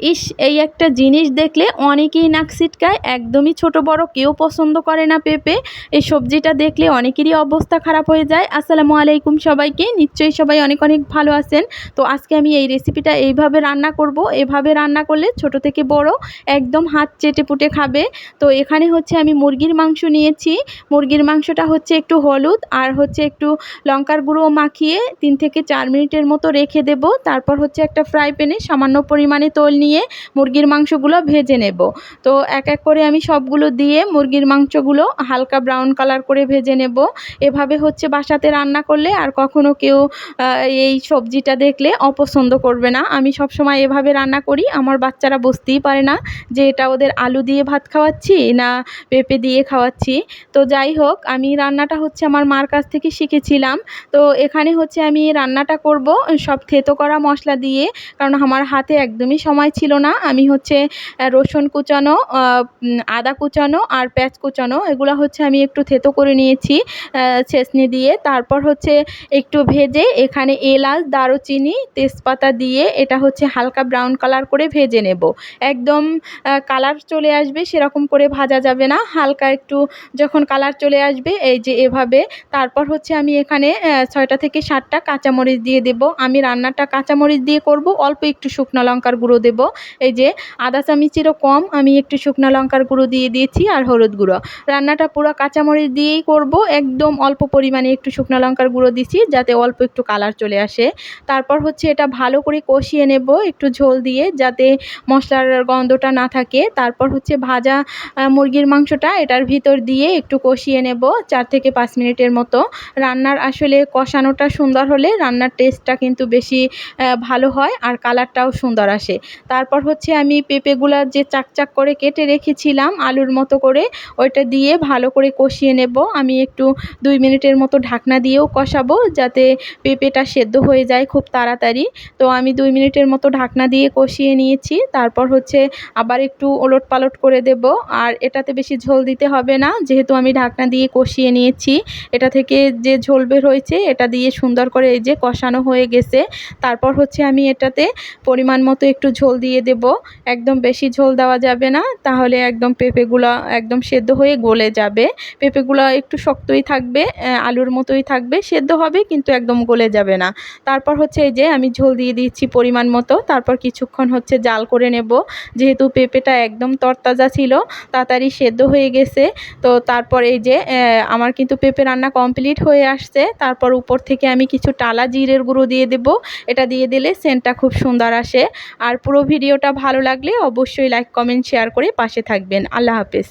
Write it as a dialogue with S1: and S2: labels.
S1: ইস, এই একটা জিনিস দেখলে অনেকেই নাক সিটকায় একদমই ছোট বড় কেউ পছন্দ করে না পেঁপে। এই সবজিটা দেখলে অনেকেরই অবস্থা খারাপ হয়ে যায়। আসসালামু আলাইকুম সবাইকে। নিশ্চয়ই সবাই অনেক অনেক ভালো আছেন। তো আজকে আমি এই রেসিপিটা এইভাবে রান্না করব। এভাবে রান্না করলে ছোট থেকে বড় একদম হাত চেটে পুটে খাবে। তো এখানে হচ্ছে আমি মুরগির মাংস নিয়েছি। মুরগির মাংসটা হচ্ছে একটু হলুদ আর হচ্ছে একটু লঙ্কার গুঁড়ো মাখিয়ে তিন থেকে চার মিনিটের মতো রেখে দেব। তারপর হচ্ছে একটা ফ্রাই প্যানে সামান্য পরিমাণে তোল নিয়ে মুরগির মাংসগুলো ভেজে নেব। তো এক এক করে আমি সবগুলো দিয়ে মুরগির মাংসগুলো হালকা ব্রাউন কালার করে ভেজে নেব। এভাবে হচ্ছে বাসাতে রান্না করলে আর কখনো কেউ এই সবজিটা দেখলে অপছন্দ করবে না। আমি সবসময় এভাবে রান্না করি। আমার বাচ্চারা বুঝতেই পারে না যে এটা ওদের আলু দিয়ে ভাত খাওয়াচ্ছি না পেঁপে দিয়ে খাওয়াচ্ছি। তো যাই হোক, আমি রান্নাটা হচ্ছে আমার মার কাছ থেকে শিখেছিলাম। তো এখানে হচ্ছে আমি রান্নাটা করব সব থেতো করা মশলা দিয়ে, কারণ আমার হাতে একদমই সময় ছিল না। আমি হচ্ছে রসুন কুচানো আদা কুচানো আর পেঁয়াজ কুচানো, এগুলো হচ্ছে আমি একটু থেতো করে নিয়েছি ছেঁচনি দিয়ে। তারপর হচ্ছে একটু ভেজে এখানে এলাচ, দারুচিনি, তেজপাতা দিয়ে এটা হচ্ছে হালকা ব্রাউন কালার করে ভেজে নেব। একদম কালার চলে আসবে, সেরকম করে ভাজা যাবে না। হালকা একটু যখন কালার চলে আসবে, এই যে এভাবে। তারপর হচ্ছে আমি এখানে ছয়টা থেকে সাতটা কাঁচামরিচ দিয়ে দেব। আমি রান্নাটা কাঁচামরিচ দিয়ে করব, অল্প একটু শুকনো লঙ্কার গুঁড়ো দেব। এই যে আদা চামিচেরও কম, আমি একটু শুকনো লঙ্কার গুঁড়ো দিয়ে দিয়েছি আর হলুদ গুঁড়ো। রান্নাটা পুরো কাঁচামরিচ দিয়েই করব, একদম অল্প পরিমাণে একটু শুকনো লঙ্কার গুঁড়ো দিছি যাতে অল্প একটু কালার চলে আসে। তারপর হচ্ছে এটা ভালো করে কষিয়ে নেব, একটু ঝোল দিয়ে, যাতে মশলার গন্ধটা না থাকে। তারপর হচ্ছে ভাজা মুরগির মাংসটা এটার ভিতর দিয়ে একটু কষিয়ে নেব, চার থেকে পাঁচ মিনিটের মতো। রান্নার আসলে কষানোটা সুন্দর হলে রান্নার টেস্টটা কিন্তু বেশি ভালো হয় আর কালারটাও সুন্দর আসে। তারপর হচ্ছে আমি পেঁপেগুলা যে চাকচাক করে কেটে রেখেছিলাম আলুর মতো করে, ওইটা দিয়ে ভালো করে কষিয়ে নেব। আমি একটু দুই মিনিটের মতো ঢাকনা দিয়েও কষাবো যাতে পেঁপেটা সেদ্ধ হয়ে যায় খুব তাড়াতাড়ি। তো আমি দুই মিনিটের মতো ঢাকনা দিয়ে কষিয়ে নিয়েছি, তারপর হচ্ছে আবার একটু ওলট পালট করে দেব। আর এটাতে বেশি ঝোল দিতে হবে না, যেহেতু আমি ঢাকনা দিয়ে কষিয়ে নিয়েছি। এটা থেকে যে ঝোল বের হয়েছে, এটা দিয়ে সুন্দর করে এই যে কষানো হয়ে গেছে। তারপর হচ্ছে আমি এটাতে পরিমাণ মতো একটু ঝোল দিয়ে দেব। একদম বেশি ঝোল দেওয়া যাবে না, তাহলে একদম পেঁপেগুলো একদম সেদ্ধ হয়ে গলে যাবে। পেঁপেগুলো একটু শক্তই থাকবে আলুর মতোই থাকবে, সেদ্ধ হবে কিন্তু একদম গলে যাবে না। তারপর হচ্ছে এই যে আমি ঝোল দিয়ে দিচ্ছি পরিমাণ মতো, তারপর কিছুক্ষণ হচ্ছে জাল করে নেব। যেহেতু পেঁপেটা একদম তরতাজা ছিল, তাড়াতাড়ি সেদ্ধ হয়ে গেছে, তো তারপর এই যে আমার কিন্তু পেঁপে রান্না কমপ্লিট হয়ে আসছে। তারপর উপর থেকে আমি কিছু টালা জিরের গুঁড়ো দিয়ে দেব। এটা দিয়ে দিলে সেন্টটা খুব সুন্দর আসে। আর পুরো ভিডিওটা ভালো লাগলে অবশ্যই লাইক কমেন্ট শেয়ার করে পাশে থাকবেন। আল্লাহ হাফেজ।